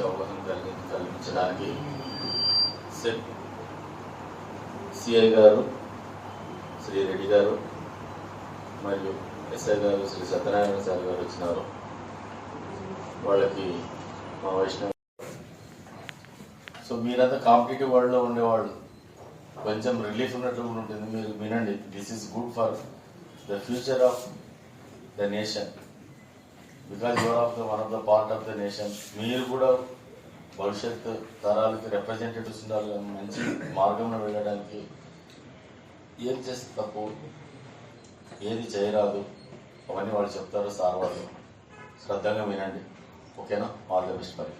మంచి అవగాహన కలిగి కల్పించడానికి సెట్ సిఐ గారు శ్రీ రెడ్డి గారు మరియు ఎస్ఐ గారు శ్రీ సత్యనారాయణ సార్ గారు వచ్చినారు. వాళ్ళకి మా వైష్ణవ సో మీరంతా కాంపిటేటివ్ వరల్డ్లో ఉండేవాళ్ళు. కొంచెం రిలీఫ్ ఉన్నట్టు కూడా ఉంటుంది. మీరు వినండి. This is good for the future of the nation because your of the one of the part of the nation మీరు కూడా భవిష్యత్ తరాలకి రిప్రజెంటేటివ్స్ ఉండాలి. మంచి మార్గంలో వెళ్ళడానికి ఏం చేస్తే తప్పు? ఏది చేయరాదు? అవన్నీ వాళ్ళు చెప్తారు సార్ వాళ్ళు. శ్రద్ధగా వినండి. ఓకేనా? ఆల్ ద బెస్ట్ మరి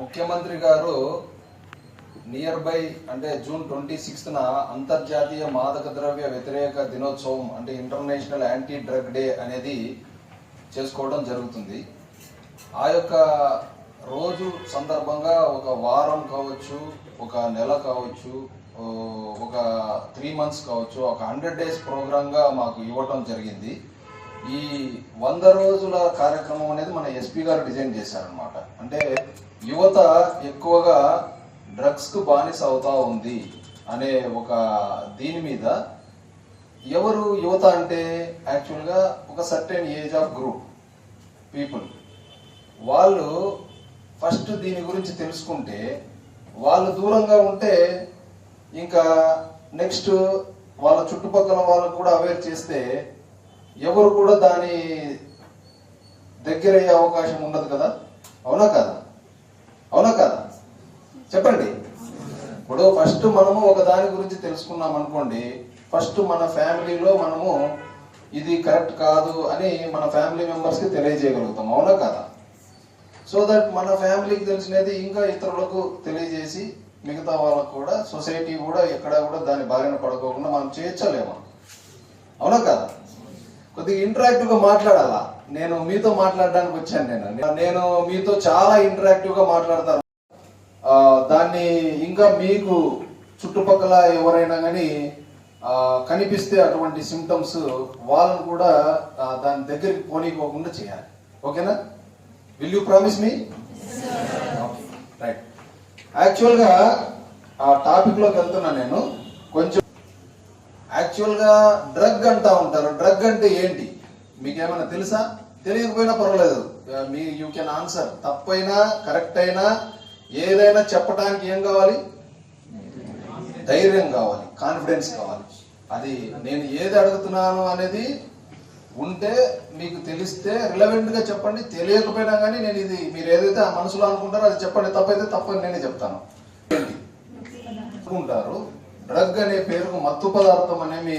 ముఖ్యమంత్రి గారు నియర్ బై అంటే జూన్ ట్వంటీ సిక్స్త్న అంతర్జాతీయ మాదక ద్రవ్య వ్యతిరేక దినోత్సవం అంటే ఇంటర్నేషనల్ యాంటీ డ్రగ్ డే అనేది చేసుకోవడం జరుగుతుంది. ఆ యొక్క రోజు సందర్భంగా ఒక వారం కావచ్చు ఒక నెల కావచ్చు ఒక త్రీ మంత్స్ కావచ్చు ఒక హండ్రెడ్ డేస్ ప్రోగ్రామ్గా మాకు ఇవ్వటం జరిగింది. ఈ వంద రోజుల కార్యక్రమం అనేది మన ఎస్పీ గారు డిజైన్ చేశారనమాట అంటే యువత ఎక్కువగా డ్రగ్స్కు బానిస అవుతా ఉంది అనే ఒక దీని మీద ఎవరు యువత అంటే యాక్చువల్గా ఒక certain age of group people. వాళ్ళు ఫస్ట్ దీని గురించి తెలుసుకుంటే వాళ్ళు దూరంగా ఉంటే ఇంకా నెక్స్ట్ వాళ్ళ చుట్టుపక్కల వాళ్ళకు కూడా అవేర్ చేస్తే ఎవరు కూడా దాని దగ్గరయ్యే అవకాశం ఉండదు కదా? అవునా కదా? అవునా కదా? చెప్పండి. ఇప్పుడు ఫస్ట్ మనము ఒక దాని గురించి తెలుసుకున్నాం అనుకోండి. ఫస్ట్ మన ఫ్యామిలీలో మనము ఇది కరెక్ట్ కాదు అని మన ఫ్యామిలీ మెంబర్స్కి తెలియజేయగలుగుతాం. అవునా కదా? సో దట్ మన ఫ్యామిలీకి తెలిసినది ఇంకా ఇతరులకు తెలియజేసి మిగతా వాళ్ళకు కూడా సొసైటీ కూడా ఎక్కడ కూడా దాని బారిన పడుకోకుండా మనం చేయించలేము అవునా కదా? కొద్దిగా ఇంటరాక్టివ్గా మాట్లాడాలా? నేను మీతో మాట్లాడడానికి వచ్చాను నేను. నేను మీతో చాలా ఇంటరాక్టివ్గా మాట్లాడతాను. దాన్ని ఇంకా మీకు చుట్టుపక్కల ఎవరైనా కానీ కనిపిస్తే అటువంటి సిమ్టమ్స్ వాళ్ళను కూడా దాని దగ్గరికి పోనీకోకుండా చేయాలి. ఓకేనా? Will you promise me right యాక్చువల్గా ఆ టాపిక్లోకి వెళ్తున్నా నేను. కొంచెం యాక్చువల్గా డ్రగ్ అంటా ఉంటారు. డ్రగ్ అంటే ఏంటి? మీకేమైనా తెలుసా? తెలియకపోయినా పర్వాలేదు. మీ యూ కెన్ ఆన్సర్ తప్పైనా కరెక్ట్ అయినా ఏదైనా చెప్పడానికి ఏం కావాలి? ధైర్యం కావాలి కాన్ఫిడెన్స్ కావాలి. అది నేను ఏది అడుగుతున్నాను అనేది ఉంటే మీకు తెలిస్తే రిలవెంట్గా చెప్పండి. తెలియకపోయినా కానీ నేను ఇది మీరు ఏదైతే ఆ మనసులో అనుకుంటారో అది చెప్పండి. తప్పైతే తప్పని నేనే చెప్తాను. అనుకుంటారు డ్రగ్ అనే పేరుకు మత్తు పదార్థం అనేమి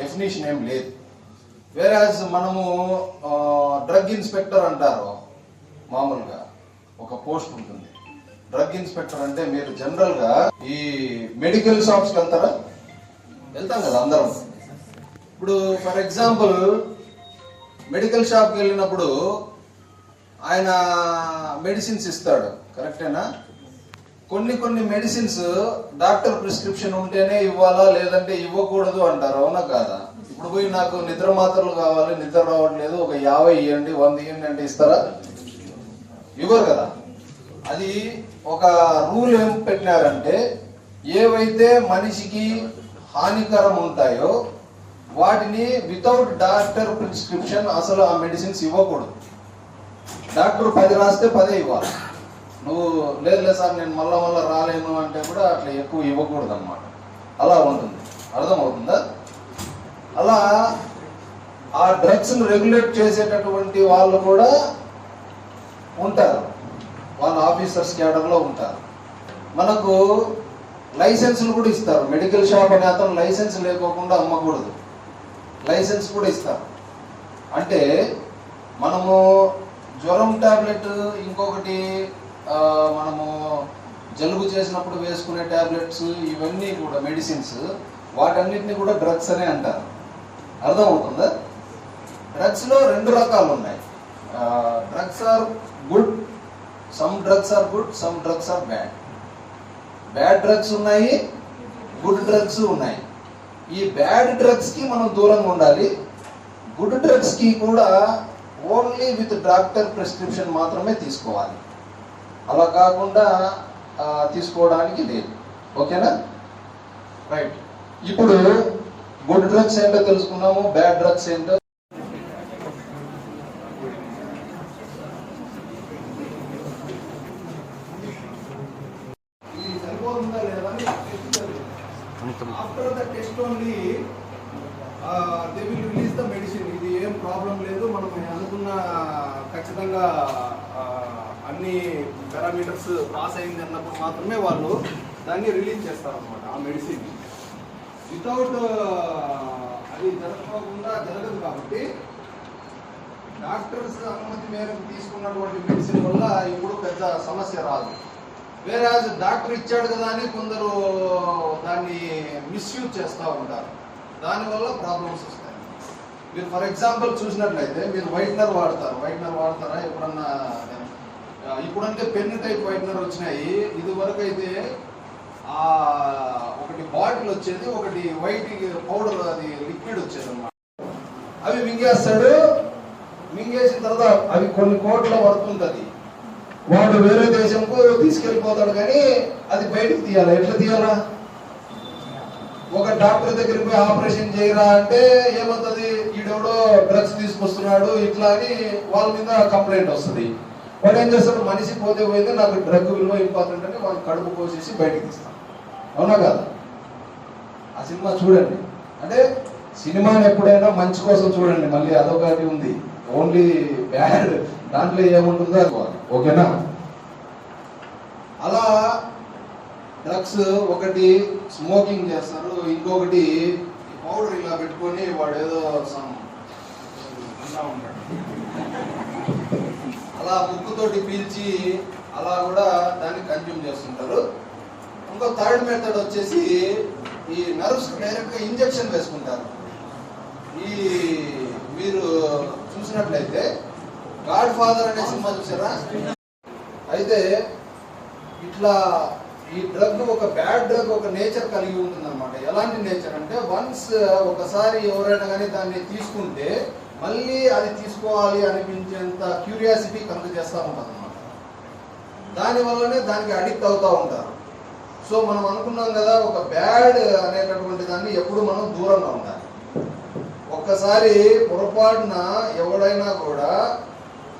డెఫినేషన్ ఏం లేదు. వేరే మనము డ్రగ్ ఇన్స్పెక్టర్ అంటారు మామూలుగా. ఒక పోస్ట్ ఉంటుంది. డ్రగ్ ఇన్స్పెక్టర్ అంటే మీరు జనరల్గా ఈ మెడికల్ షాప్స్కి వెళ్తారా? వెళ్తాం కదా అందరం. ఇప్పుడు ఫర్ ఎగ్జాంపుల్ మెడికల్ షాప్కి వెళ్ళినప్పుడు ఆయన మెడిసిన్స్ ఇస్తాడు. కరెక్టేనా కొన్ని కొన్ని మెడిసిన్స్ డాక్టర్ ప్రిస్క్రిప్షన్ ఉంటేనే ఇవ్వాలా లేదంటే ఇవ్వకూడదు అంటారు. అవునా కాదా? ఇప్పుడు పోయి నాకు నిద్ర మాత్రలు కావాలి నిద్ర రావట్లేదు ఒక యాభై ఇవ్వండి వంద ఇవ్వండి అంటే ఇస్తారా? ఇవ్వరు కదా. అది ఒక రూల్ ఏం పెట్టినారంటే ఏవైతే మనిషికి హానికరం ఉంటాయో వాటిని వితౌట్ డాక్టర్ ప్రిస్క్రిప్షన్ అసలు ఆ మెడిసిన్స్ ఇవ్వకూడదు. డాక్టర్ పది రాస్తే పదే ఇవ్వాలి. నువ్వు లేదు లేదు సార్ నేను మళ్ళా మళ్ళీ రాలేను అంటే కూడా అట్లా ఎక్కువ ఇవ్వకూడదు అనమాట అలా ఉంటుంది. అర్థమవుతుందా? అలా ఆ డ్రగ్స్ను రెగ్యులేట్ చేసేటటువంటి వాళ్ళు కూడా ఉంటారు. వాళ్ళ ఆఫీసర్స్ క్యాడర్లో ఉంటారు. మనకు లైసెన్సులు కూడా ఇస్తారు. మెడికల్ షాప్ అనే అతను లైసెన్స్ లేకోకుండా అమ్మకూడదు. లైసెన్స్ కూడా ఇస్తారు. అంటే మనము జ్వరం టాబ్లెట్ ఇంకొకటి మనము జలుబు చేసినప్పుడు వేసుకునే టాబ్లెట్స్ ఇవన్నీ కూడా మెడిసిన్స్ వాటన్నిటిని కూడా డ్రగ్స్ అనే అంటారు. అర్థమవుతుందా? డ్రగ్స్లో రెండు రకాలు ఉన్నాయి drugs are good some drugs are good some drugs are bad bad drugs ఉన్నాయి గుడ్ డ్రగ్స్ ఉన్నాయి. ఈ బ్యాడ్ డ్రగ్స్కి మనం దూరంగా ఉండాలి. గుడ్ డ్రగ్స్కి కూడా ఓన్లీ విత్ డాక్టర్ ప్రిస్క్రిప్షన్ మాత్రమే తీసుకోవాలి. అలా కాకుండా తీసుకోవడానికి లేదు. ఓకేనా? రైట్ ఇప్పుడు గుడ్ డ్రగ్స్ ఏంటో తెలుసుకున్నాము బ్యాడ్ డ్రగ్స్ ఏంటో ఇది సరిపోతుందా లేదా అని టెస్ట్ చేయాలి. After the test only they will release the medicine ఇది ఏం ప్రాబ్లం లేదు మనం అనుకున్న ఖచ్చితంగా ఆ, అన్ని పారామీటర్స్ పాస్ అయింది అన్నప్పుడు మాత్రమే వాళ్ళు దాన్ని రిలీజ్ చేస్తారన్నమాట ఆ మెడిసిన్ వితౌట్ అది జరగకుండా జరగదు కాబట్టి డాక్టర్స్ అనుమతి మేరకు తీసుకున్నటువంటి మెడిసిన్ వల్ల ఇప్పుడు పెద్ద సమస్య రాదు. వేరే డాక్టర్ ఇచ్చాడు కదా అని కొందరు దాన్ని మిస్యూజ్ చేస్తూ ఉంటారు. దానివల్ల ప్రాబ్లమ్స్ వస్తాయి. మీరు ఫర్ ఎగ్జాంపుల్ చూసినట్లయితే మీరు వైట్నర్ వాడతారు. వైట్నర్ వాడతారా? ఎప్పుడన్నా ఇప్పుడంటే పెన్ టైప్ వైట్నర్ వచ్చినాయి. ఇది వరకు అయితే ఆ ఒకటి బాటిల్ వచ్చేది ఒకటి వైట్ పౌడర్ అది లిక్విడ్ వచ్చేది అన్నమాట అవి మింగేస్తాడు. మింగేసిన తర్వాత అవి కొన్ని కోట్ల వర్త్ ఉంటుంది వాడు వేరే దేశంకు తీసుకెళ్ళిపోతాడు కానీ అది బయటకు తీయాలా? ఎట్లా తీయాలా? ఒక డాక్టర్ దగ్గరికి పోయి ఆపరేషన్ చేయరా అంటే ఏమవుతుంది? ఈడెవడో డ్రగ్స్ తీసుకొస్తున్నాడు ఇట్లా అని వాళ్ళ మీద కంప్లైంట్ వస్తుంది. వాడు ఏం చేస్తాడు? మనిషి పోతే పోయింది నాకు డ్రగ్ విలువ ఇంపార్టెంట్ అని వాళ్ళు కడుపు కోసేసి బయటకు తీస్తాం అవునా కాదు? ఆ సినిమా చూడండి. అంటే సినిమాని ఎప్పుడైనా మంచి కోసం చూడండి. మళ్ళీ అదొకటి ఉంది. ఓన్లీ బ్యాడ్ దాంట్లో ఏముంటుందో ఓకేనా? అలా డ్రగ్స్ ఒకటి స్మోకింగ్ చేస్తారు ఇంకొకటి పౌడర్ ఇలా పెట్టుకొని వాడు ఏదో ఉంటాడు. అలా ముక్కుతోటి పీల్చి అలా కూడా దాన్ని కన్జ్యూమ్ చేస్తుంటారు. ఇంకో థర్డ్ మెథడ్ వచ్చేసి ఈ నర్వ్స్ డైరెక్ట్గా ఇంజెక్షన్ వేసుకుంటారు. ఈ మీరు చూసినట్లయితే గాడ్ ఫాదర్ అనే సినిమా చూసారా? అయితే ఇట్లా ఈ డ్రగ్ ఒక బ్యాడ్ డ్రగ్ ఒక నేచర్ కలిగి ఉంటుందన్నమాట. ఎలాంటి నేచర్ అంటే వన్స్ ఒకసారి ఎవరైనా కానీ దాన్ని తీసుకుంటే మళ్ళీ అది తీసుకోవాలి అనిపించేంత క్యూరియాసిటీ కలుగు చేస్తూ ఉంటుంది అనమాట దాని వల్లనే దానికి అడిక్ట్ అవుతూ ఉంటారు. సో మనం అనుకున్నాం కదా ఒక బ్యాడ్ అనేటటువంటి దాన్ని ఎప్పుడు మనం దూరంగా ఉండాలి. ఒక్కసారి పొరపాటున ఎవడైనా కూడా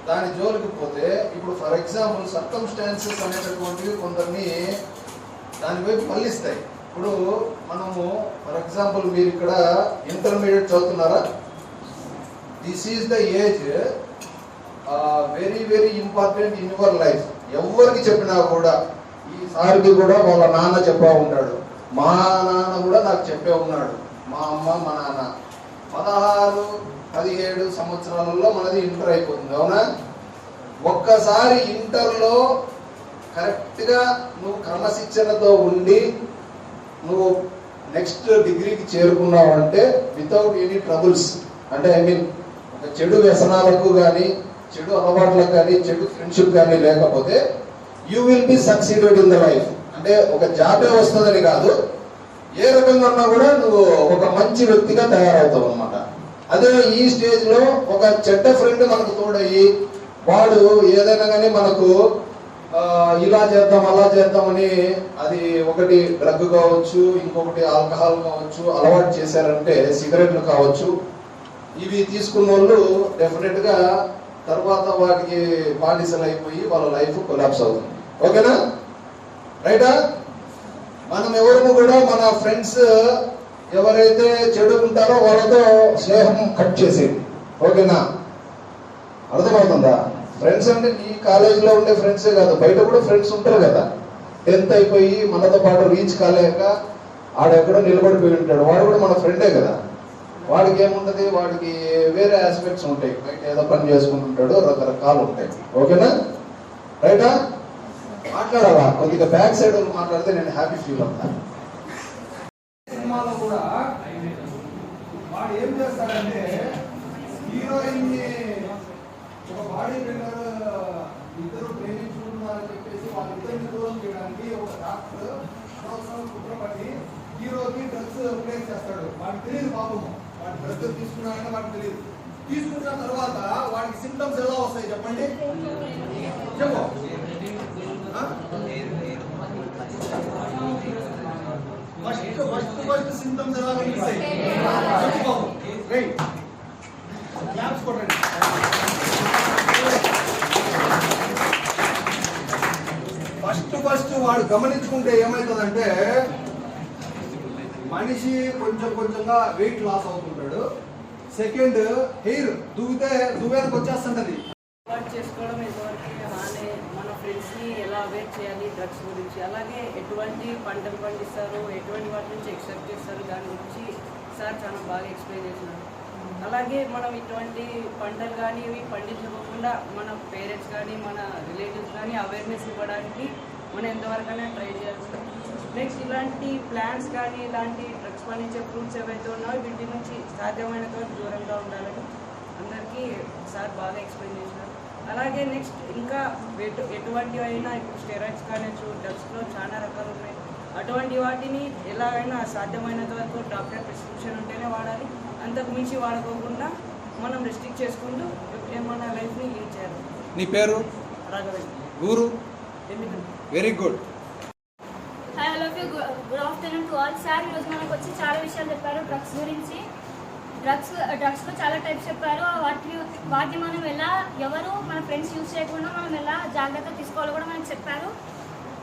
దాని జోలికి పోతే ఇప్పుడు ఫర్ ఎగ్జాంపుల్ సర్కమ్స్టాన్సెస్ అనేటటువంటివి కొందరిని దానివైపు మళ్ళిస్తాయి. ఇప్పుడు మనము ఫర్ ఎగ్జాంపుల్ మీరు ఇక్కడ ఇంటర్మీడియట్ చదువుతున్నారా? This is the age very very important in your life ఎవరికి చెప్పినా కూడా ఈ సార్కి కూడా వాళ్ళ నాన్న చెప్పా ఉన్నాడు. మా నాన్న కూడా నాకు చెప్పే ఉన్నాడు. మా అమ్మ మా నాన్న. పదహారు పదిహేడు సంవత్సరాలలో మనది ఇంటర్ అయిపోతుంది అవునా? ఒక్కసారి ఇంటర్లో కరెక్ట్గా నువ్వు క్రమశిక్షణతో ఉండి నువ్వు నెక్స్ట్ డిగ్రీకి చేరుకున్నావు అంటే వితౌట్ ఎనీ ట్రబుల్స్ అంటే ఐ మీన్ ఒక చెడు వ్యసనాలకు కానీ చెడు అలవాట్లకు కానీ చెడు ఫ్రెండ్షిప్ కానీ లేకపోతే you will be succeeded in the life అంటే ఒక జాబే వస్తుందని కాదు ఏ రకంగా ఉన్నా కూడా నువ్వు ఒక మంచి వ్యక్తిగా తయారవుతావు అనమాట అదే ఈ స్టేజ్లో ఒక చెడ్డ ఫ్రెండ్ మనకు తోడయ్యి వాడు ఏదైనా కానీ మనకు ఇలా చేద్దాం అలా చేద్దామని అది ఒకటి డ్రగ్ కావచ్చు ఇంకొకటి ఆల్కహాల్ కావచ్చు అలవాటు చేశారంటే సిగరెట్లు కావచ్చు ఇవి తీసుకున్న వాళ్ళు డెఫినెట్గా తర్వాత వాటికి బానిసలు అయిపోయి వాళ్ళ లైఫ్ కొలాప్స్ అవుతుంది. ఓకేనా? రైటా? మనం ఎవరు కూడా మన ఫ్రెండ్స్ ఎవరైతే చెడు ఉంటారో వాళ్ళతో స్నేహం కట్ చేసేది. ఓకేనా? అర్థమవుతుందా? ఫ్రెండ్స్ అంటే నీ కాలేజీలో ఉండే ఫ్రెండ్సే కాదు బయట కూడా ఫ్రెండ్స్ ఉంటారు కదా. టెన్త్ అయిపోయి మనతో పాటు రీచ్ కాలేక ఆడెక్కడో నిలబడిపోయి ఉంటాడు. వాడు కూడా మన ఫ్రెండే కదా. వాడికి ఏముంటది? వాడికి వేరే ఆస్పెక్ట్స్ ఉంటాయి. బయట ఏదో పని చేసుకుంటుంటాడు రకరకాలు ఉంటాయి. ఓకేనా? రైటా? మాట్లాడవా? కొద్దిగా బ్యాక్ సైడ్ మాట్లాడితే నేను హ్యాపీ ఫీల్ అవుతా. సినిమాలో కూడా వాడు ఏం చేస్తాడంటే హీరోయిన్ని ఒక బాడీ బిల్డర్ ఇద్దరు ప్రేమించుకుంటున్నారని చెప్పేసి వాళ్ళిద్దరిని దూరం చేయడానికి ఒక డాక్టర్ సంవత్సరం కుట్రపడి హీరోకి డ్రగ్స్ ప్లేస్ చేస్తాడు. వాడికి తెలియదు పాపం. వాడు డ్రగ్స్ తీసుకున్నాడని వాడికి తెలియదు తీసుకున్న తర్వాత వాడికి సింటమ్స్ ఎలా వస్తాయి చెప్పండి? చెప్పు. ఫస్ట్ ఫస్ట్ ఫస్ట్ సింటమ్స్ ఎలా కనిపిస్తాయి రైట్ క్లాప్స్ కొట్టండి ఫస్ట్ ఫస్ట్ వాడు గమనించుకుంటే ఏమవుతుందంటే మనిషి కొంచెం కొంచెంగా వెయిట్ లాస్ అవుతుంటాడు. సెకండ్ హెయిర్ దువ్వితే దువ్వేలకు వచ్చేస్తుంటది చేసుకోవడం ఎంతవరకు హాని మన ఫ్రెండ్స్ని ఎలా అవేర్ చేయాలి డ్రగ్స్ గురించి. అలాగే ఎటువంటి పంటలు పండిస్తారు ఎటువంటి వాటి నుంచి ఎక్సెప్ట్ చేస్తారు దాని గురించి సార్ చాలా బాగా ఎక్స్ప్లెయిన్ చేసినారు. అలాగే మనం ఇటువంటి పంటలు కానీ ఇవి పండించుకోకుండా మన పేరెంట్స్ కానీ మన రిలేటివ్స్ కానీ అవేర్నెస్ ఇవ్వడానికి మనం ఎంతవరకైనా ట్రై చేయాలి నెక్స్ట్ ఇలాంటి ప్లాంట్స్ కానీ ఇలాంటి డ్రగ్స్ పండించే ఫ్రూట్స్ ఏవైతే ఉన్నాయో వీటి నుంచి సాధ్యమైనంత దూరంగా ఉండాలని అందరికీ సార్ బాగా ఎక్స్ప్లెయిన్ చేసినారు. అలాగే నెక్స్ట్ ఇంకా ఎటు అయినా ఇప్పుడు స్టెరాయిడ్స్ కానిచ్చు డ్రగ్స్లో చాలా రకాలు ఉన్నాయి. అటువంటి వాటిని ఎలాగైనా సాధ్యమైనంత వరకు డాక్టర్ ప్రిస్క్రిప్షన్ ఉంటేనే వాడాలి. అంతకు మించి వాడుకోకుండా మనం రెస్ట్రిక్ట్ చేసుకుంటూ మన లైఫ్ని లీడ్ చేయాలి. నీ పేరు? రాఘవేంద్ర. ఊరు? Very good hi hello good afternoon to all sir ఈరోజు మనకు వచ్చి చాలా విషయాలు చెప్పారు డ్రగ్స్ గురించి. డ్రగ్స్ డ్రగ్స్లో చాలా టైప్స్ చెప్పారు. వాటి వాటిని మనం ఎలా ఎవరు మన ఫ్రెండ్స్ యూజ్ చేయకుండా మనం ఎలా జాగ్రత్త తీసుకోవాలో కూడా మనకు చెప్పారు.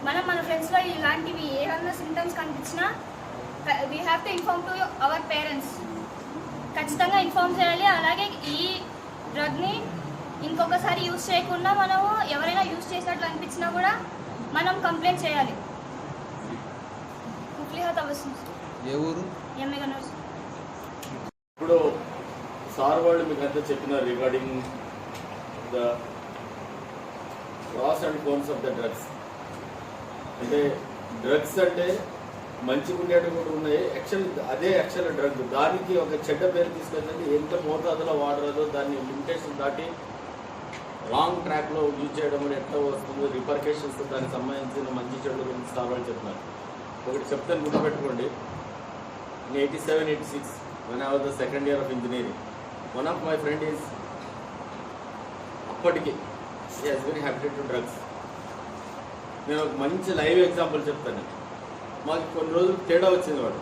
మనం మన ఫ్రెండ్స్లో ఇలాంటివి ఏమన్నా సిమ్టమ్స్ కనిపించినా we have to inform to our parents ఖచ్చితంగా ఇన్ఫార్మ్ చేయాలి. అలాగే ఈ డ్రగ్ని ఇంకొకసారి యూజ్ చేయకుండా మనము ఎవరైనా యూజ్ చేసినట్లు అనిపించినా కూడా మనం కంప్లైంట్ చేయాలి. ముఖ్యంగా వస్తుంది ఏ ఊరు? ఇప్పుడు సార్ వాళ్ళు మీకు అంతా చెప్పినారు regarding the pros and cons of the drugs అంటే డ్రగ్స్ అంటే మంచి ఉండేటివి కూడా ఉన్నాయి. యాక్చువల్ అదే యాక్చువల్ డ్రగ్ దానికి ఒక చెడ్డ పేరు తీసుకెళ్ళండి. ఎంత మోతాదులో వాడరాదో దాన్ని లిమిటేషన్ దాటి రాంగ్ ట్రాక్లో యూజ్ చేయడం వల్ల ఎట్లా వస్తుందో? రిపర్కేషన్స్ దానికి సంబంధించిన మంచి చెడు గురించి సార్ వాళ్ళు చెప్తున్నారు ఒకటి చెప్తాను గుర్తుపెట్టుకోండి. in 87 86 when I was the second year of engineering. One of my friend is అప్పటికి he has very habituated to drugs నేను ఒక మంచి లైవ్ ఎగ్జాంపుల్ చెప్తాను. మాకు కొన్ని రోజులు తేడా వచ్చింది వాడు.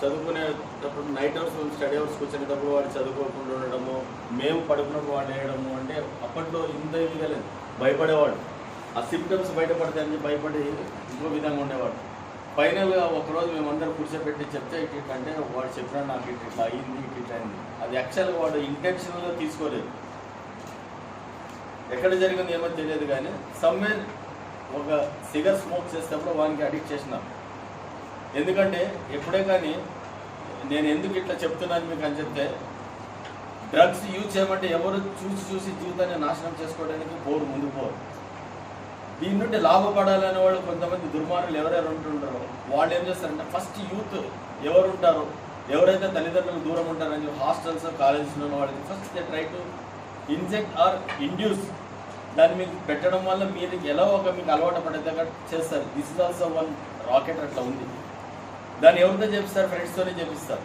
చదువుకునేటప్పుడు నైట్ అవర్స్ మేము స్టడీ అవర్స్ కూర్చునేటప్పుడు వాడు చదువుకోకుండా ఉండడము మేము పడుకున్నప్పుడు వాడు వేయడము అంటే అప్పట్లో ఇంత ఇదిగా లేదు. భయపడేవాడు. ఆ సిమ్టమ్స్ బయటపడతాయని భయపడి ఇంకో విధంగా ఉండేవాడు. ఫైనల్గా ఒకరోజు మేమందరూ కూర్చోబెట్టి చెప్తే ఇట్ అంటే వాడు చెప్పినా నాకు ఇట్ ఇట్లా అయింది ఇట్ ఇట్లా అయింది. అది యాక్చువల్గా వాడు ఇంటెన్షనల్గా తీసుకోలేదు. ఎక్కడ జరిగింది ఏమో తెలియదు కానీ సమ్వేర్ ఒక సిగర్ స్మోక్ చేసేటప్పుడు వానికి అడిక్ట్ చేసిన. ఎందుకంటే ఎప్పుడే కానీ నేను ఎందుకు ఇట్లా చెప్తున్నాను మీకు అని చెప్తే డ్రగ్స్ యూజ్ చేయమంటే ఎవరు చూసి చూసి జీవితాన్ని నాశనం చేసుకోవడానికి పోరు ముందు పోరు. దీని నుండి లాభపడాలనే వాళ్ళు కొంతమంది దుర్మార్గులు ఎవరెవరు ఉంటుంటారో వాళ్ళు ఏం చేస్తారంటే ఫస్ట్ యూత్ ఎవరు ఉంటారో ఎవరైతే తల్లిదండ్రులకు దూరం ఉంటారని హాస్టల్స్ కాలేజెస్లో ఉన్న వాళ్ళకి first they try to inject or induce దాన్ని మీకు పెట్టడం వల్ల మీరు ఎలా ఒక మీకు అలవాటు పడేదాకా చేస్తారు. This is also one racket అట్లా ఉంది. దాన్ని ఎవరితో చేపిస్తారు? ఫ్రెండ్స్తోనే చేపిస్తారు.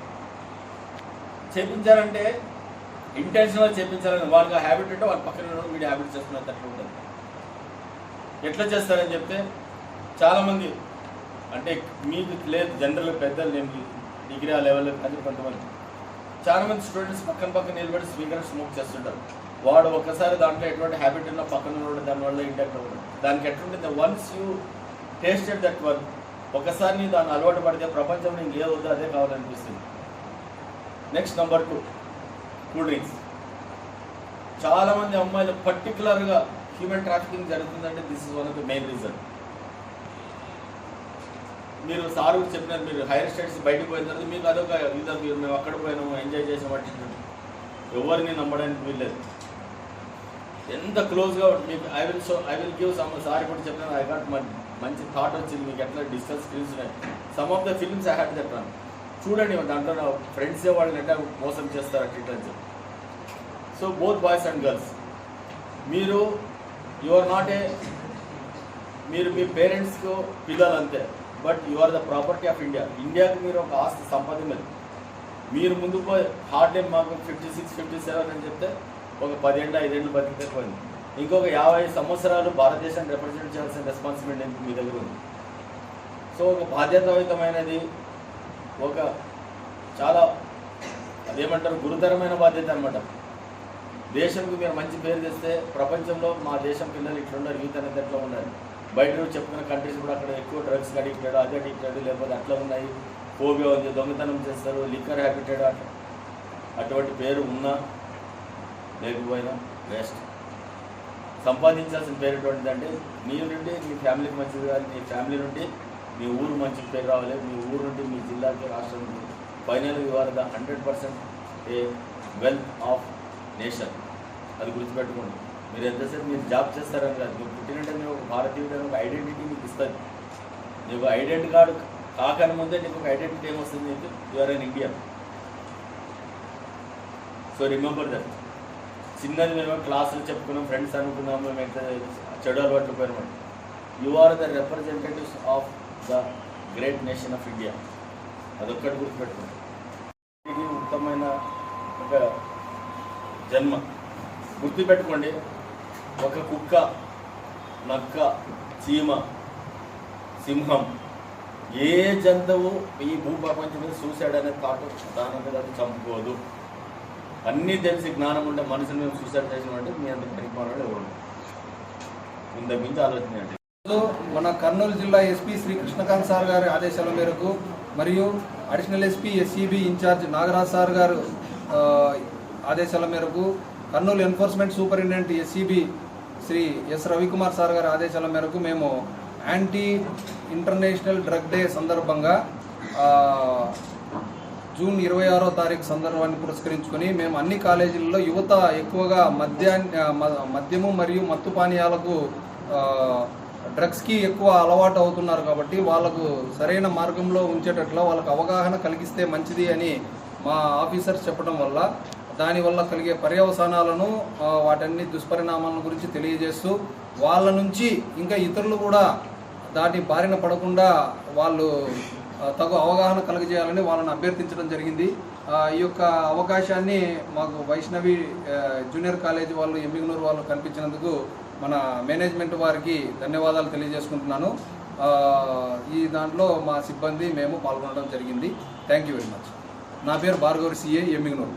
చేపించాలంటే ఇంటెన్షనల్ చేపించాలని వాళ్ళకి హ్యాబిట్ ఉంటే వాళ్ళ పక్కన ఉన్న వీడి హ్యాబిట్ చేస్తున్నట్టు అట్లా ఉంటుంది. ఎట్లా చేస్తారని చెప్తే చాలామంది అంటే మీకు లేదు జనరల్ పెద్దలు నేను డిగ్రీ ఆ లెవెల్లో కానీ కొంతమంది. చాలామంది స్టూడెంట్స్ పక్కన పక్కన నిలబడి స్పీకర్ స్మోక్ చేస్తుంటారు. వాడు ఒక్కసారి దాంట్లో ఎటువంటి హ్యాబిట్ ఉన్నా పక్కన ఉన్నాడు దానివల్ల ఇంటాక్ట్ అవ్వడం. దానికి ఎట్లుంటుంది? Once you tasted that one ఒకసారి నీ దాన్ని అలవాటు పడితే ప్రపంచంలో ఇంకే వద్దు అదే కావాలనిపిస్తుంది. Next number two cool drinks చాలామంది అమ్మాయిలు పర్టికులర్గా హ్యూమన్ ట్రాఫికింగ్ జరుగుతుందంటే this is one of the main reason మీరు సార్ చెప్పినారు మీరు హైయర్ స్టడీస్ బయటకు పోయిన తర్వాత మీకు అదొక ఇదో మీరు మేము అక్కడ పోయినాము ఎంజాయ్ చేసాం వాటి ఎవరిని నమ్మడానికి వీల్లేదు. ఎంత క్లోజ్గా మీకు I will so I will give some sir ఇప్పుడు చెప్పినాను ఐ గాట్ మంచి థాట్ వచ్చింది మీకు ఎట్లా డిజిటల్ స్క్రీన్స్ ఉన్నాయి. Some of the films I had చెప్పాను. చూడండి దాంట్లో నా ఫ్రెండ్స్ వాళ్ళని ఎట్లా మోసం చేస్తారు అట్లా ఇట్లా so both boys and girls మీరు యు ఆర్ నాట్ ఏ మీరు మీ పేరెంట్స్కు పిల్లలు అంతే but you are the property of India ఇండియాకి మీరు ఒక ఆస్తి సంపాదించాలి మీరు ముందు పోయి హార్డ్ టైం మాకు ఫిఫ్టీ సిక్స్ ఫిఫ్టీ సెవెన్ అని చెప్తే ఒక పదేళ్ళు ఐదేళ్ళు బతికితే పోయింది. ఇంకొక యాభై సంవత్సరాలు భారతదేశాన్ని రిప్రజెంట్ చేయాల్సిన రెస్పాన్సిబిలిటీ మీ దగ్గర ఉంది? సో ఒక బాధ్యతాయుతమైనది ఒక చాలా అదేమంటారు గురుతరమైన బాధ్యత అనమాట దేశంకి మీరు మంచి పేరు తెస్తే ప్రపంచంలో మా దేశం పిల్లలు ఇట్లున్నారు యూత్ అనేది ఎట్లా ఉన్నారు. బయట నుంచి చెప్పుకున్న కంట్రీస్ కూడా అక్కడ ఎక్కువ డ్రగ్స్ అడిక్టెడ్ అది అడిక్టెడ్ లేకపోతే అట్లా ఉన్నాయి. ఫోబియా ఉంది దొంగతనం చేస్తారు లిక్కర్ హ్యాబిటెడ్ అట్లా అటువంటి పేరు ఉన్నా లేకపోయినా వేస్ట్ సంపాదించాల్సిన పేరు ఎటువంటిదంటే నీ నుండి మీ ఫ్యామిలీకి మంచిది కానీ నీ ఫ్యామిలీ నుండి మీ ఊరు మంచి పేరు రావాలి మీ ఊరు నుండి మీ జిల్లాకి రాష్ట్రం నుండి. Final you are the hundred percent a wealth of nation. అది గుర్తుపెట్టుకోండి. మీరు ఎంతసేపు మీరు జాబ్ చేస్తారని కాదు. మీరు పుట్టినంటే మీరు ఒక భారతీయుడు అని ఒక ఐడెంటిటీ మీకు ఇస్తుంది. నీకు ఐడెంటిటీ కార్డు కాకని ముందే నీకు ఒక ఐడెంటిటీ ఏమొస్తుంది నీకు? You're an India so remember that చిన్నది మేము క్లాసులు చెప్పుకున్నాం ఫ్రెండ్స్ అనుకున్నాం మేము ఎంత చెడు అలవాట్లు పోయినాం you are the representatives of the great nation of India అదొక్కటి గుర్తుపెట్టుకోండి. ఉత్తమైన ఉత్తమమైన ఒక జన్మ. గుర్తుపెట్టుకోండి ఒక కుక్క నక్క చీమ సింహం ఏ జంతువు ఈ భూప్రపంచం మీద సూసైడ్ అనే థాట్ దాని మీద అది చంపుకోదు. అన్నీ తెలిసి జ్ఞానం ఉంటే మనుషులు మేము సూసైడ్ చేసినట్టు మీ అంత పరిపాలన ఎవరు? ఇంత మించి ఆలోచన ఈరోజు మన కర్నూలు జిల్లా ఎస్పీ శ్రీ కృష్ణకాంత్ సార్ గారి ఆదేశాల మేరకు మరియు additional SP SCB incharge Nagaraj sir గారు ఆదేశాల మేరకు Kurnool enforcement superintendent SCB Shri S Ravikumar sir గారి ఆదేశాల మేరకు మేము యాంటీ ఇంటర్నేషనల్ డ్రగ్ డే సందర్భంగా జూన్ ఇరవై ఆరో తారీఖు సందర్భాన్ని పురస్కరించుకొని మేము అన్ని కాలేజీల్లో యువత ఎక్కువగా మద్యా మ- మద్యము మరియు మత్తు పానీయాలకు డ్రగ్స్కి ఎక్కువ అలవాటు అవుతున్నారు కాబట్టి వాళ్ళకు సరైన మార్గంలో ఉంచేటట్లు వాళ్ళకు అవగాహన కలిగిస్తే మంచిది అని మా ఆఫీసర్స్ చెప్పడం వల్ల దానివల్ల కలిగే పర్యవసానాలను వాటన్ని దుష్పరిణామాలను గురించి తెలియజేస్తూ వాళ్ళ నుంచి ఇంకా ఇతరులు కూడా దాటి బారిన పడకుండా వాళ్ళు తగు అవగాహన కలుగజేయాలని వాళ్ళని అభ్యర్థించడం జరిగింది. ఈ యొక్క అవకాశాన్ని మాకు వైష్ణవి జూనియర్ కాలేజ్ వాళ్ళు ఎమ్మిగనూరు వాళ్ళు కల్పించినందుకు మన మేనేజ్మెంట్ వారికి ధన్యవాదాలు తెలియజేసుకుంటున్నాను. ఈ దాంట్లో మా సిబ్బంది మేము పాల్గొనడం జరిగింది. Thank you very much. నా పేరు భార్గవి సిఏ ఎమ్మిగనూరు.